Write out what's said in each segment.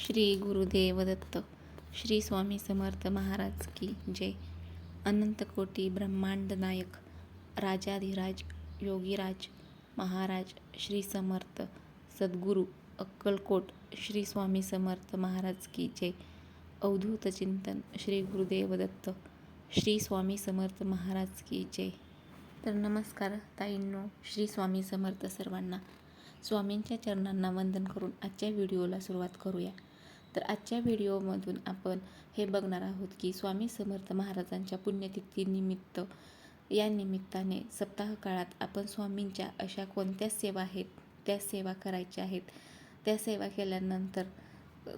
श्री गुरुदेव दत्त श्री स्वामी समर्थ महाराज की जय. अनंतकोटी ब्रह्मांड नायक राजाधिराज योगीराज महाराज श्री समर्थ सद्गुरू अक्कलकोट श्री स्वामी समर्थ महाराज की जय. अवधूत चिंतन श्री गुरुदेव दत्त श्री स्वामी समर्थ महाराज की जय. तर नमस्कार ताईंनो श्री स्वामी समर्थ सर्वांना. स्वामींच्या चरणांना वंदन करून आजच्या व्हिडिओला सुरुवात करूया. तर आजच्या व्हिडिओमधून आपण हे बघणार आहोत की स्वामी समर्थ महाराजांच्या पुण्यतिथीनिमित्त या निमित्ताने सप्ताह काळात आपण स्वामींच्या अशा कोणत्या सेवा आहेत त्या सेवा करायच्या आहेत? त्या सेवा केल्यानंतर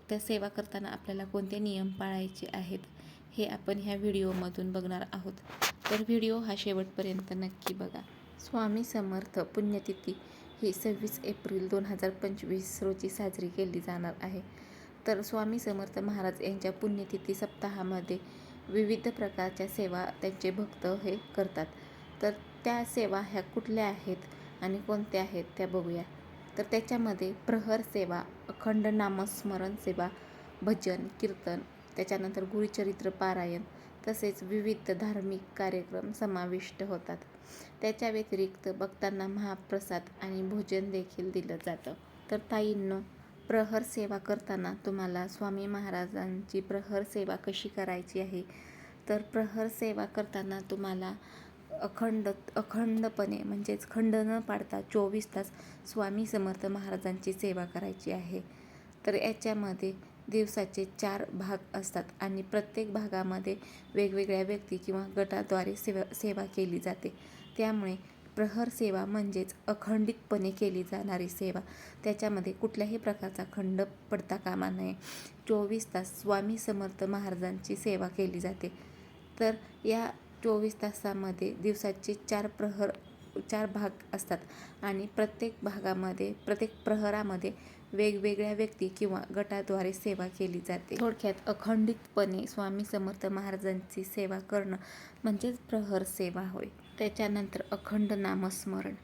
त्या सेवा करताना आपल्याला कोणते नियम पाळायचे आहेत हे आपण ह्या व्हिडिओमधून बघणार आहोत. तर व्हिडिओ हा शेवटपर्यंत नक्की बघा. स्वामी समर्थ पुण्यतिथी ही सव्वीस एप्रिल दोन हजार पंचवीस रोजी साजरी केली जाणार आहे. तर स्वामी समर्थ महाराज यांच्या पुण्यतिथी सप्ताहामध्ये विविध प्रकारच्या सेवा त्यांचे भक्त हे करतात. तर त्या सेवा ह्या कुठल्या आहेत आणि कोणत्या आहेत त्या बघूया. तर त्याच्यामध्ये प्रहर सेवा अखंड नामस्मरण सेवा भजन कीर्तन त्याच्यानंतर गुरुचरित्र पारायण तसेच विविध धार्मिक कार्यक्रम समाविष्ट होतात. त्याच्या व्यतिरिक्त भक्तांना महाप्रसाद आणि भोजन देखील दिलं जातं. तर ताईंनो प्रहर सेवा करताना तुम्हाला स्वामी महाराजांची प्रहर सेवा कशी करायची आहे? तर प्रहर सेवा करताना तुम्हाला अखंड अखंडपणे म्हणजेच खंड न पाडता चोवीस तास स्वामी समर्थ महाराजांची सेवा करायची आहे. तर याच्यामध्ये दिवसाचे चार भाग असतात आणि प्रत्येक भागामध्ये वेगवेगळ्या व्यक्ती किंवा गटाद्वारे सेवा सेवा केली जाते. त्यामुळे प्रहर सेवा म्हणजेच अखंडितपणे केली जाणारी सेवा. त्याच्यामध्ये कुठल्याही प्रकारचा खंड पडता कामा नये. चोवीस तास स्वामी समर्थ महाराजांची सेवा केली जाते. तर या चोवीस तासामध्ये दिवसाचे चार प्रहर चार भाग असतात आणि प्रत्येक भागामध्ये प्रत्येक प्रहरामध्ये वेगवेगळ्या व्यक्ती किंवा गटाद्वारे सेवा केली जाते. थोडक्यात अखंडितपणे स्वामी समर्थ महाराजांची सेवा करणं म्हणजेच प्रहर सेवा होय. त्याच्यानंतर अखंड नामस्मरण.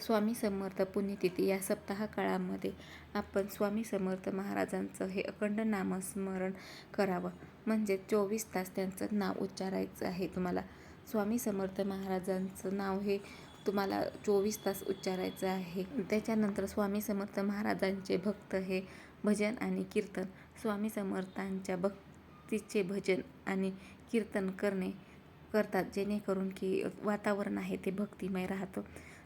स्वामी समर्थ पुण्यतिथी या सप्ताह काळामध्ये आपण स्वामी समर्थ महाराजांचं हे अखंड नामस्मरण करावं. म्हणजे चोवीस तास त्यांचं नाव उच्चारायचं आहे तुम्हाला. स्वामी समर्थ महाराजांचं नाव हे तुम्हाला चोवीस तास उच्चारायचं आहे. त्याच्यानंतर स्वामी समर्थ महाराजांचे भक्त हे भजन आणि कीर्तन. स्वामी समर्थांच्या भक्तीचे भजन आणि कीर्तन करणे करतात जेणेकरून की वातावरण आहे ते भक्तिमय राहतं.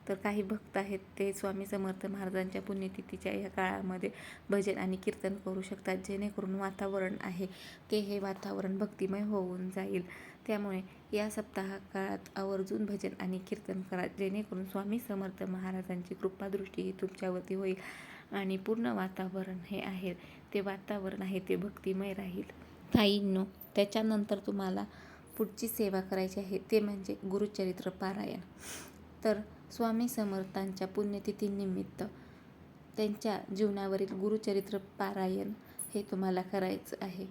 तर काही भक्त आहेत ते स्वामी समर्थ महाराजांच्या पुण्यतिथीच्या या काळामध्ये भजन आणि कीर्तन करू शकतात जेणेकरून वातावरण आहे ते हे वातावरण भक्तिमय होऊन जाईल. त्यामुळे या सप्ताह काळात आवर्जून भजन आणि कीर्तन करा जेणेकरून स्वामी समर्थ महाराजांची कृपादृष्टी ही तुमच्यावरती होईल आणि पूर्ण वातावरण हे आहे ते वातावरण आहे ते भक्तिमय राहील. ताईंनो त्याच्यानंतर तुम्हाला पुढची सेवा करायची आहे ते म्हणजे गुरुचरित्र पारायण. तर स्वामी समर्थांच्या पुण्यतिथीनिमित्त त्यांच्या जीवनावरील गुरुचरित्र पारायण हे तुम्हाला करायचं आहे.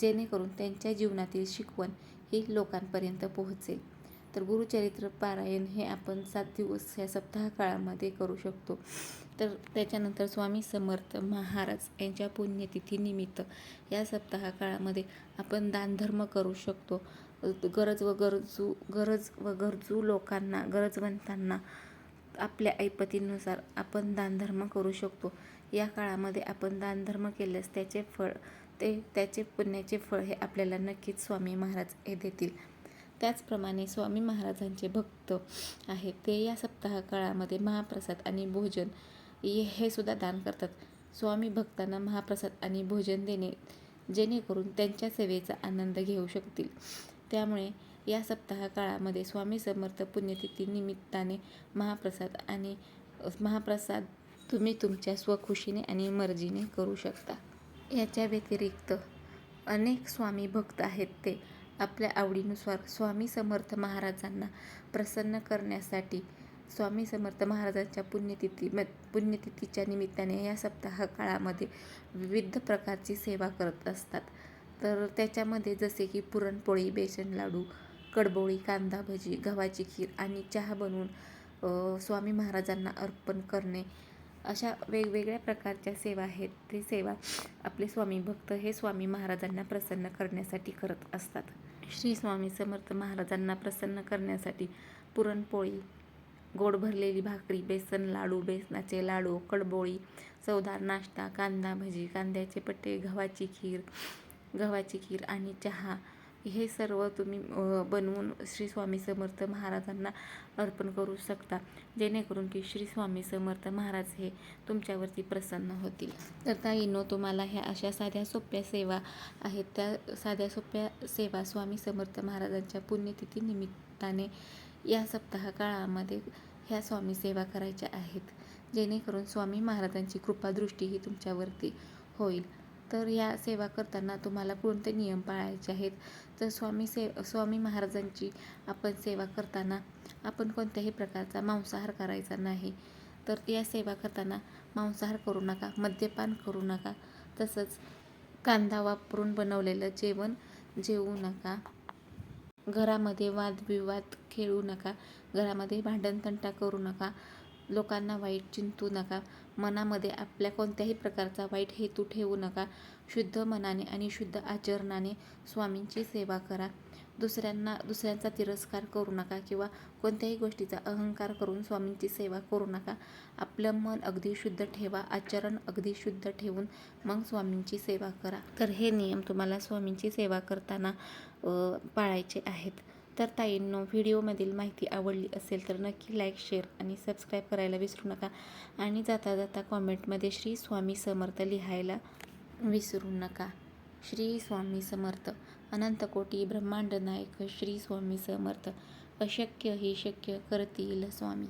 जेणेकरून त्यांच्या जीवनातील शिकवण ही लोकांपर्यंत पोहोचेल. तर गुरुचरित्र पारायण हे आपण सात दिवस या सप्ताह काळामध्ये करू शकतो. तर त्याच्यानंतर स्वामी समर्थ महाराज यांच्या पुण्यतिथीनिमित्त या सप्ताह काळामध्ये आपण दानधर्म करू शकतो. गरज व गरजू गरज व गरजू लोकांना गरजवंतांना आपल्या ऐपतीनुसार आपण दानधर्म करू शकतो. या काळामध्ये आपण दानधर्म केल्यास त्याचे फळ ते त्याचे पुण्याचे फळ हे आपल्याला नक्कीच स्वामी महाराज हे देतील. त्याचप्रमाणे स्वामी महाराजांचे भक्त आहेत. ते या सप्ताह काळामध्ये महाप्रसाद आणि भोजन हे सुद्धा दान करतात. स्वामी भक्तांना महाप्रसाद आणि भोजन देणे जेणेकरून त्यांच्या सेवेचा आनंद घेऊ शकतील. त्यामुळे या सप्ताह काळामध्ये स्वामी समर्थ पुण्यतिथी निमित्ताने महाप्रसाद आणि महाप्रसाद तुम्ही तुमच्या स्वखुशीने आणि मर्जीने करू शकता. याच्या व्यतिरिक्त अनेक स्वामी भक्त आहेत ते आपल्या आवडीनुसार स्वामी समर्थ महाराजांना प्रसन्न करण्यासाठी स्वामी समर्थ महाराजांच्या पुण्यतिथी म पुण्यतिथीच्या निमित्ताने या सप्ताह काळामध्ये विविध प्रकारची सेवा करत असतात. तर त्याच्यामध्ये जसे की पुरणपोळी बेसन लाडू कडबोळी कांदा भजी गव्हाची खीर आणि चहा बनवून स्वामी महाराजांना अर्पण करणे. अशा वेगवेगळ्या प्रकारच्या सेवा आहेत. ते सेवा आपले स्वामी भक्त हे स्वामी महाराजांना प्रसन्न करण्यासाठी करत असतात. श्री स्वामी समर्थ महाराजांना प्रसन्न करण्यासाठी पुरणपोळी गोड भरलेली भाकरी बेसन लाडू बेसनाचे लाडू कडबोळी चवदार नाश्ता कांदा भजी कांद्याचे पट्टे गव्हाची खीर गव्हाची खीर आणि चहा हे सर्व तुम्ही बनवून श्री स्वामी समर्थ महाराजांना अर्पण करू शकता. जेणेकरून की श्री स्वामी समर्थ महाराज हे तुमच्यावरती प्रसन्न होतील. तर ताईनो तुम्हाला ह्या अशा साध्या सोप्या सेवा आहेत. त्या साध्या सोप्या सेवा स्वामी समर्थ महाराजांच्या पुण्यतिथी निमित्ताने या सप्ताह काळामध्ये ह्या स्वामी सेवा करायच्या आहेत. जेणेकरून स्वामी महाराजांची कृपादृष्टी ही तुमच्यावरती होईल. तर या सेवा करताना तुम्हाला कोणते नियम पाळायचे आहेत? तर स्वामी से स्वामी महाराजांची आपण सेवा करताना आपण कोणत्याही प्रकारचा मांसाहार करायचा नाही. तर या सेवा करताना मांसाहार करू नका मद्यपान करू नका तसंच कांदा वापरून बनवलेलं जेवण जेवू नका. घरामध्ये वादविवाद खेळू नका घरामध्ये भांडणतंटा करू नका लोकांना वाईट चिंतू नका. मनामध्ये आपल्या कोणत्याही प्रकारचा वाईट हेतू ठेवू नका. शुद्ध मनाने आणि शुद्ध आचरणाने स्वामींची सेवा करा. दुसऱ्यांना दुसऱ्यांचा तिरस्कार करू नका किंवा कोणत्याही गोष्टीचा अहंकार करून स्वामींची सेवा करू नका. आपलं मन अगदी शुद्ध ठेवा आचरण अगदी शुद्ध ठेवून मग स्वामींची सेवा करा. तर हे नियम तुम्हाला स्वामींची सेवा करताना पाळायचे आहेत. तर ताईंनो व्हिडिओमधील माहिती आवडली असेल तर नक्की लाईक शेअर आणि सबस्क्राईब करायला विसरू नका. आणि जाता जाता कॉमेंटमध्ये श्री स्वामी समर्थ लिहायला विसरू नका. श्री स्वामी समर्थ अनंतकोटी ब्रह्मांड नायक श्री स्वामी समर्थ अशक्य हे शक्य करतील स्वामी.